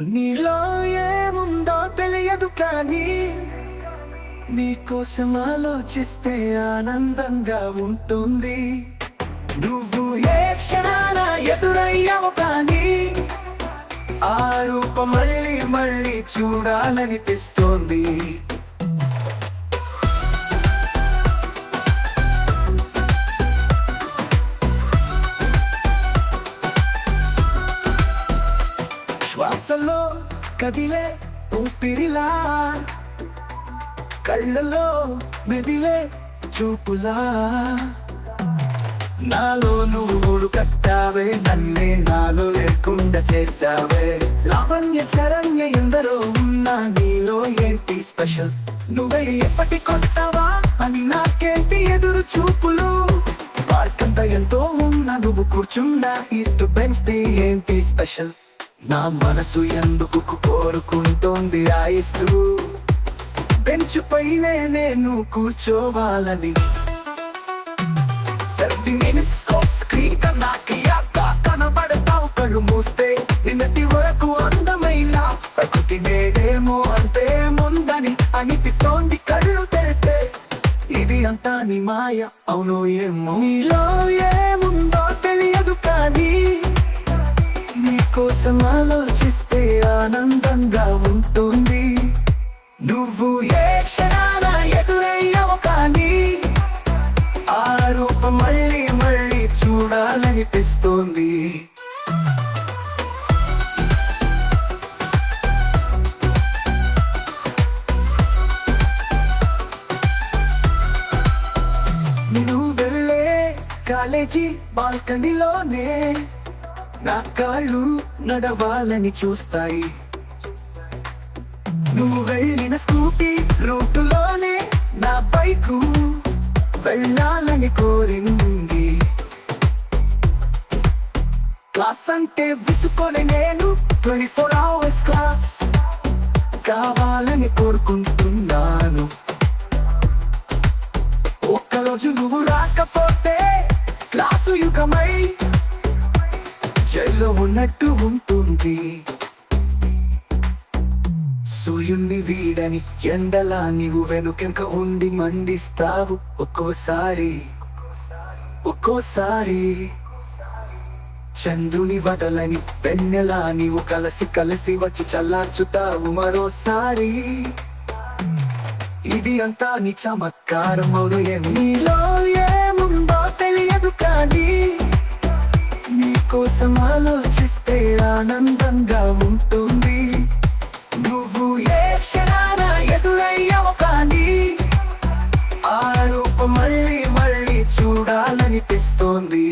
నీలో ఏముందో తెలియదు కానీ నీకోసం ఆలోచిస్తే ఆనందంగా ఉంటుంది. నువ్వు ఏ క్షణాన ఎదురయ్యావు కానీ ఆ రూపం మళ్ళీ మళ్ళీ చూడాలనిపిస్తోంది. శ్వాసలో కదిలే ఊపిరిలా కళ్ళలో మెదిలే చూపులా. నాలో నువ్వు కట్టావే నన్నే నాలో లేకుండా చేసావే లావణ్య చరణ్య ఎందరో ఉన్నా నీలో ఏంటి స్పెషల్? నువ్వే ఎప్పటికొస్తావా అని నాకేంటి ఎదురు చూపులు? పార్కంత ఎంతో ఉన్నా నువ్వు కూర్చున్నా ఈస్ట్ బెంచ్ ది ఏంటి స్పెషల్? నా మనసు ఎందుకు కోరుకుంటోంది రాయిస్తూ? బెంచ్ పైనే నేను కూర్చోవాలని. సర్ది మినిట్స్ స్క్రీన్ కన్నా క్లియర్గా కనబడతావు కళ్ళు మూస్తే. నిన్నటి వరకు అందమైన ప్రకృతి నేడేమో అంతే ముందని అనిపిస్తోంది కళ్ళు తెరిస్తే. ఇది అంతా నీ మాయ అవును ఏమో? ఏముందో తెలియదు కానీ కోసం ఆలోచిస్తే ఆనందంగా ఉంటుంది. నువ్వు ఏ క్షణాన ఎదురయ్యావు కానీ ఆ రూపం మళ్ళీ మళ్ళీ చూడాలనిపిస్తోంది. నువ్వు వెళ్ళే కాలేజీ బాల్కనీలోనే నా కాళ్ళు నడవాలని చూస్తాయి. నువ్వు వెళ్ళిన స్కూటీ రూటులోనే నా బైకు వెళ్ళాలని కోరింది. క్లాస్ అంటే విసుకొని నేను ట్వంటీ ఫోర్ అవర్స్ క్లాస్ కావాలని కోరుకుంటున్నాను. ఒక్కరోజు నువ్వు రా ఉన్నట్టు ఉంటుంది. సూర్యుణ్ణి వీడని ఎండలా నీవు వెనుకెంక ఉండి మండిస్తావు ఒక్కోసారి ఒక్కోసారి. చంద్రుని వదలని వెన్నెలా నీవు కలసి కలిసి వచ్చి చల్లార్చుతావు మరోసారి. ఇది అంతా నీ చమత్కారం అవును ఎన్నిలో కనిపిస్తోంది.